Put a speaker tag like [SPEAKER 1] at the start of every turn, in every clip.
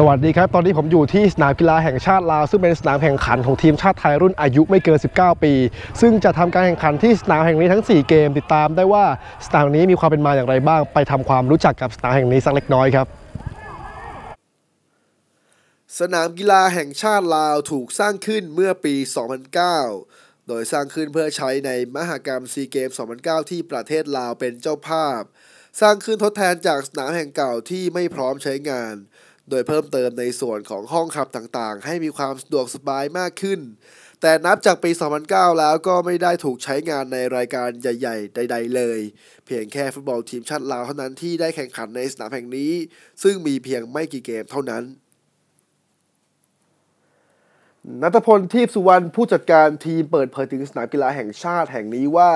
[SPEAKER 1] สวัสดีครับ ตอนนี้ผมอยู่ที่สนามกีฬาแห่งชาติลาว ซึ่งเป็นสนามแข่งขันของทีมชาติไทยรุ่นอายุไม่เกิน 19 ปี ซึ่งจะทำการแข่งขันที่สนามแห่งนี้ทั้ง 4 เกม ติดตามได้ว่าสนามนี้มีความเป็นมาอย่างไรบ้าง ไปทำความรู้จักกับสนามแห่งนี้สักเล็กน้อยครับ
[SPEAKER 2] สนามกีฬาแห่งชาติลาวถูกสร้างขึ้นเมื่อปี 2009 โดยสร้างขึ้นเพื่อใช้ในมหกรรมซีเกม 2009 ที่ประเทศลาวเป็นเจ้าภาพ สร้างขึ้นทดแทนจากสนามแห่งเก่าที่ไม่พร้อมใช้งาน โดยเพิ่มเติมในส่วนของห้องขับต่างๆ ให้มีความสะดวกสบายมากขึ้น แต่นับจากปี 2009 แล้วก็ไม่ได้ถูกใช้งานในรายการใหญ่ ๆ ใด ๆ เลย เพียงแค่ฟุตบอลทีมชาติลาวเท่านั้นที่ได้แข่งขันในสนามแห่งนี้ ซึ่งมีเพียงไม่กี่เกมเท่านั้นนัทพลทีพสุวรรณผู้จัดการทีมเปิดเผยถึงสนามกีฬาแห่งชาติแห่งนี้ว่า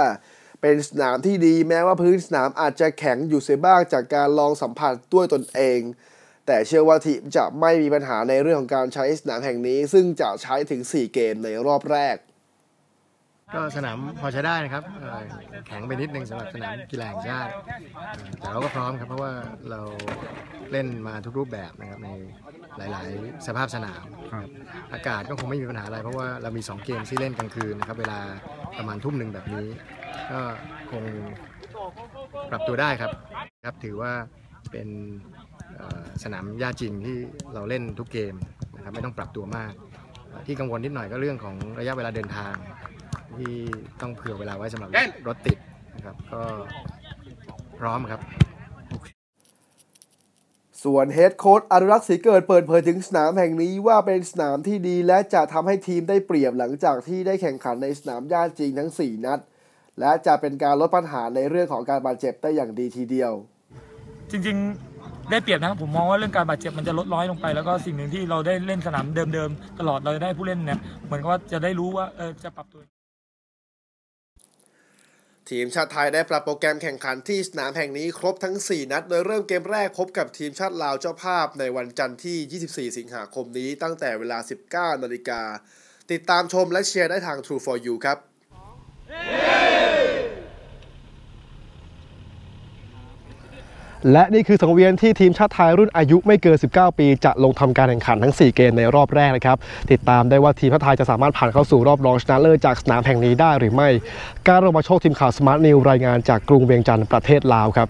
[SPEAKER 2] เป็นสนามที่ดีแม้ว่าพื้นสนามอาจจะแข็งอยู่เสียบ้างจากการลองสัมผัสด้วยตนเอง แต่เชื่อว่าทีมจะไม่มีปัญหาในเรื่องของการใช้สนามแห่งนี้ ซึ่งจะใช้ถึง 4 เกมในรอบแรก
[SPEAKER 3] ก็สนามพอใช้ได้นะครับเอ่อแข็งไปนิดนึงสำหรับสนามกีฬาแห่งชาติเอ่อแต่เราก็พร้อมครับเพราะว่าเราเล่นมาทุกรูปแบบนะครับในหลาย ๆ สภาพสนามครับอากาศก็คงไม่มีปัญหาอะไร เพราะว่าเรามี 2 เกมที่เล่นกลางคืนนะครับเวลาประมาณทุ่มหนึ่งแบบนี้ ก็คงปรับตัวได้ครับครับถือว่าเป็นเอ่อ สนามหญ้าจริงที่เราเล่นทุกเกมนะครับไม่ต้องปรับตัวมากเอ่อที่กังวลนิดหน่อยก็เรื่องของระยะเวลาเดินทาง ที่ต้องเผื่อเวลาไว้สำหรับรถติดนะครับก็พร้อมครับ
[SPEAKER 2] ส่วนเฮดโค้ชอนุรักษ์ศรีเกิดเปิดเผยถึงสนามแห่งนี้ว่าเป็นสนามที่ดีและจะทำให้ทีมได้เปรียบหลังจากที่ได้แข่งขันในสนามหญ้าจริงทั้ง 4 นัด และจะเป็นการลดปัญหาในเรื่องของการบาดเจ็บได้อย่างดีทีเดียว
[SPEAKER 4] จริงๆ ได้เปรียบนะครับผมมองว่าเรื่องการบาดเจ็บมันจะลดน้อยลงไป แล้วก็สิ่งหนึ่งที่เราได้เล่นสนามเดิมๆตลอดเราได้ผู้เล่นเนี่ยเหมือนกับว่าจะได้รู้ว่าเออจะปรับตัว
[SPEAKER 2] ทีมชาติไทยได้ปรับโปรแกรมแข่งขันที่สนามแห่งนี้ครบทั้ง 4 นัด โดยเริ่มเกมแรกพบกับทีมชาติลาวเจ้าภาพในวันจันทร์ที่ 24 สิงหาคมนี้ตั้งแต่เวลา 19 นาฬิกา ติดตามชมและเชียร์ได้ทาง True for You ครับ
[SPEAKER 1] และนี่คือสังเวียนที่ทีมชาติไทยรุ่นอายุไม่เกิน 19 ปี จะลงทำการแข่งขันทั้ง 4 เกมในรอบแรกนะครับ ติดตามได้ว่าทีมชาติไทยจะสามารถผ่านเข้าสู่รอบรองชนะเลิศจากสนามแห่งนี้ได้หรือไม่ การรมาโชคทีมข่าวสมาร์ทนิวรายงานจากกรุงเวียงจันทร์ประเทศลาวครับ